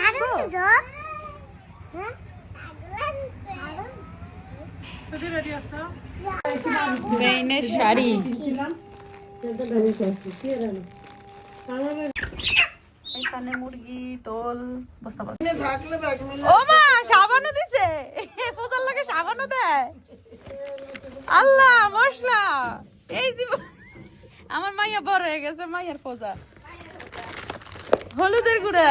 থাকব? বেইনের শাড়ি। এখানে মুরগি তোল বস্তা বস্তা থাকলে ব্যাগ মিলে ও মা সাবানও দিছে। ফোজার লাগে সাবানও দেয়। আল্লাহ মশলা। এই জীবন আমার মাইয়া বড় হয়ে গেছে মাইয়ার ফোজা। হলুদের গুঁড়া।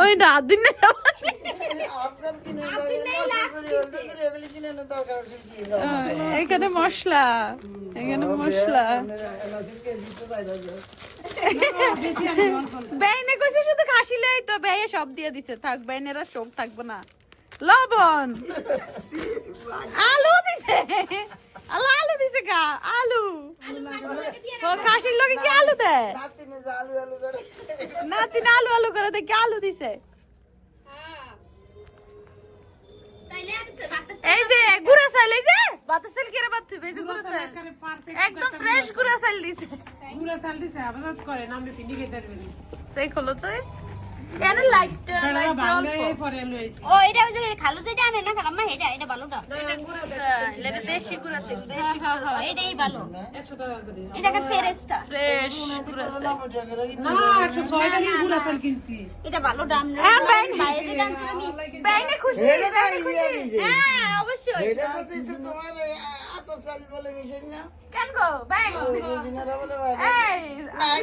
ওই না দিন আপনার কিনে দেবেন এগুলি কিনে এনে দরকার ছিল কি এখানে মশলা এখানে মশলা। বেইনে কইছে শুধু খাসিলেই তো বেয়ে সব দিয়ে দিছে। থাক বেইনেরা শোক থাকবে না। লবণ আলু দিছে আল্লাহ আলু দিছে কা আলু ও খাসির লগে কি আলু দেয় নাতিনে যে আলু আলু করে না তিন আলু আলু করে হ্যাঁ বাতাস এই যে গুড়া চাল এই যে? বাতাসেল কেরে বাত থইবে এই যে গুড়া চাল। একদম ফ্রেশ গুড়া চাল দিছে। গুড়া চাল দিছে আবার করে নাম আমি পিন্ডি খেতে পারবেন সেই খোলো চাই কেন লাইট বেড়া ভালো পরে লইছি ও এটা ওই যে খালু যেটা আনে না খালাম্মা এটা এটা ভালোটা এটা গুড়া চাল এটা দেশি গুড়া চাল দেশি হ্যাঁ হ্যাঁ এটাই ভালো 100 টাকা করে এটা কার ফেরেস্টা ফ্রেশ গুড়া চাল না 106 টাকা পুরা চাল কিনছি। এটা ভালোটা আমরা হ্যাঁ, বাইরে। বাইরে যেটা আনছিলাম বাইনে খুশি বাইনে খুশি। হ্যাঁ অবশ্যই। এটা তো দিছে তোমার আত চাল বলে মিশেন না? কেন গো? বাইরে। এই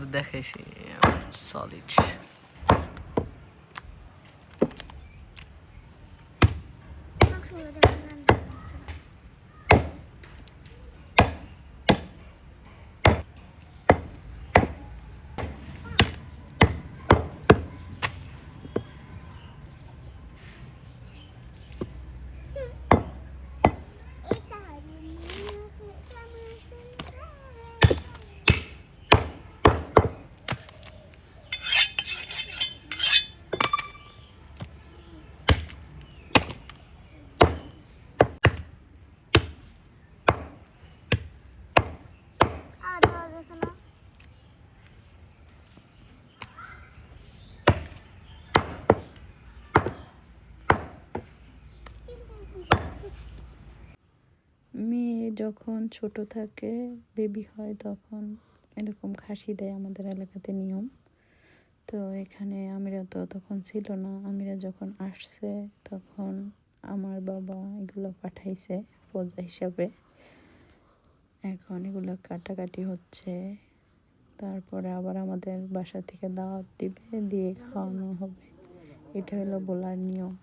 সাইডে দেখাইছি সলিড যখন ছোট থাকে বেবি হয় তখন এরকম খাসি দেয় আমাদের এলাকাতে নিয়ম। তো এখানে আমিরা তো তখন ছিল না। আমিরা যখন আসছে তখন আমার বাবা এগুলো পাঠাইছে পূজা হিসাবে। এখন এগুলো কাটাকাটি হচ্ছে। তারপরে আবার আমাদের বাসা থেকে দাওয়াত দিবে, দিয়ে খাওয়ানো হবে। এটা হলো বলার নিয়ম।